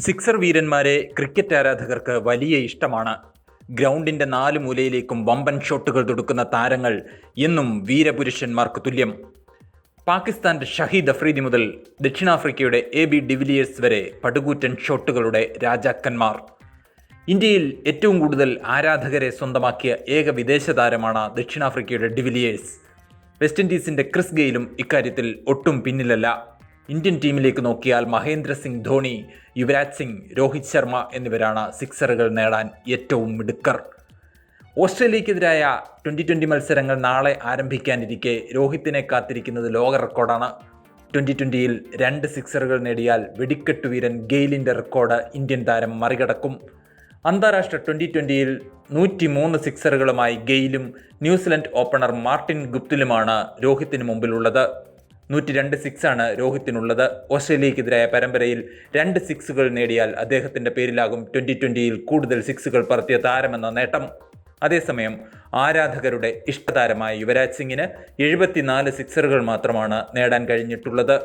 Sixer വീരന്മാരെ cricket ആരാധകർക്ക് വലിയ ഇഷ്ടമാണ്. ഗ്രൗണ്ടിന്റെ നാല് മൂലയിലേക്കും വമ്പൻ ഷോട്ടുകൾ തൊടുക്കുന്ന താരങ്ങൾ എന്നും വീരപുരുഷന്മാർക്ക് തുല്യം. പാകിസ്ഥാന്റെ ഷഹീദ് അഫ്രീദി മുതൽ ദക്ഷിണാഫ്രിക്കയുടെ എ ബി ഡിവിലിയേഴ്സ് വരെ പടുകൂറ്റൻ ഷോട്ടുകളുടെ രാജാക്കന്മാർ. ഇന്ത്യയിൽ ഏറ്റവും കൂടുതൽ ആരാധകരെ സ്വന്തമാക്കിയ ഏക വിദേശ താരമാണ് ദക്ഷിണാഫ്രിക്കയുടെ ഡിവിലിയേഴ്സ്. വെസ്റ്റ് ഇൻഡീസിന്റെ ക്രിസ് ഗെയിലും ഇക്കാര്യത്തിൽ ഒട്ടും പിന്നിലല്ല. ഇന്ത്യൻ ടീമിലേക്ക് നോക്കിയാൽ മഹേന്ദ്ര സിംഗ് ധോണി യുവരാജ് സിംഗ് രോഹിത് ശർമ്മ എന്നിവരാണ് സിക്സറുകൾ നേടാൻ ഏറ്റവും മിടുക്കർ. ഓസ്ട്രേലിയക്കെതിരായ ട്വന്റി ട്വന്റി മത്സരങ്ങൾ നാളെ ആരംഭിക്കാനിരിക്കെ രോഹിത്തിനെ കാത്തിരിക്കുന്നത് ലോക റെക്കോർഡാണ്. ട്വന്റി ട്വന്റിയിൽ രണ്ട് സിക്സറുകൾ നേടിയാൽ വെടിക്കെട്ട് വീരൻ ഗെയിലിന്റെ റെക്കോർഡ് ഇന്ത്യൻ താരം മറികടക്കും. അന്താരാഷ്ട്ര ട്വന്റി ട്വന്റിയിൽ നൂറ്റി മൂന്ന് സിക്സറുകളുമായി ഗെയിലും ന്യൂസിലൻഡ് ഓപ്പണർ മാർട്ടിൻ ഗുപ്തിലുമാണ് രോഹിത്തിന് മുമ്പിലുള്ളത്. നൂറ്റി രണ്ട് സിക്സാണ് രോഹിത്തിനുള്ളത്. ഓസ്ട്രേലിയക്കെതിരായ പരമ്പരയിൽ രണ്ട് സിക്സുകൾ നേടിയാൽ അദ്ദേഹത്തിന്റെ പേരിലാകും ട്വന്റി ട്വന്റിയിൽ കൂടുതൽ സിക്സുകൾ പറത്തിയ താരമെന്ന നേട്ടം. അതേസമയം ആരാധകരുടെ ഇഷ്ടതാരമായ യുവരാജ് സിംഗിന് എഴുപത്തിനാല് സിക്സറുകൾ മാത്രമാണ് നേടാൻ കഴിഞ്ഞിട്ടുള്ളത്.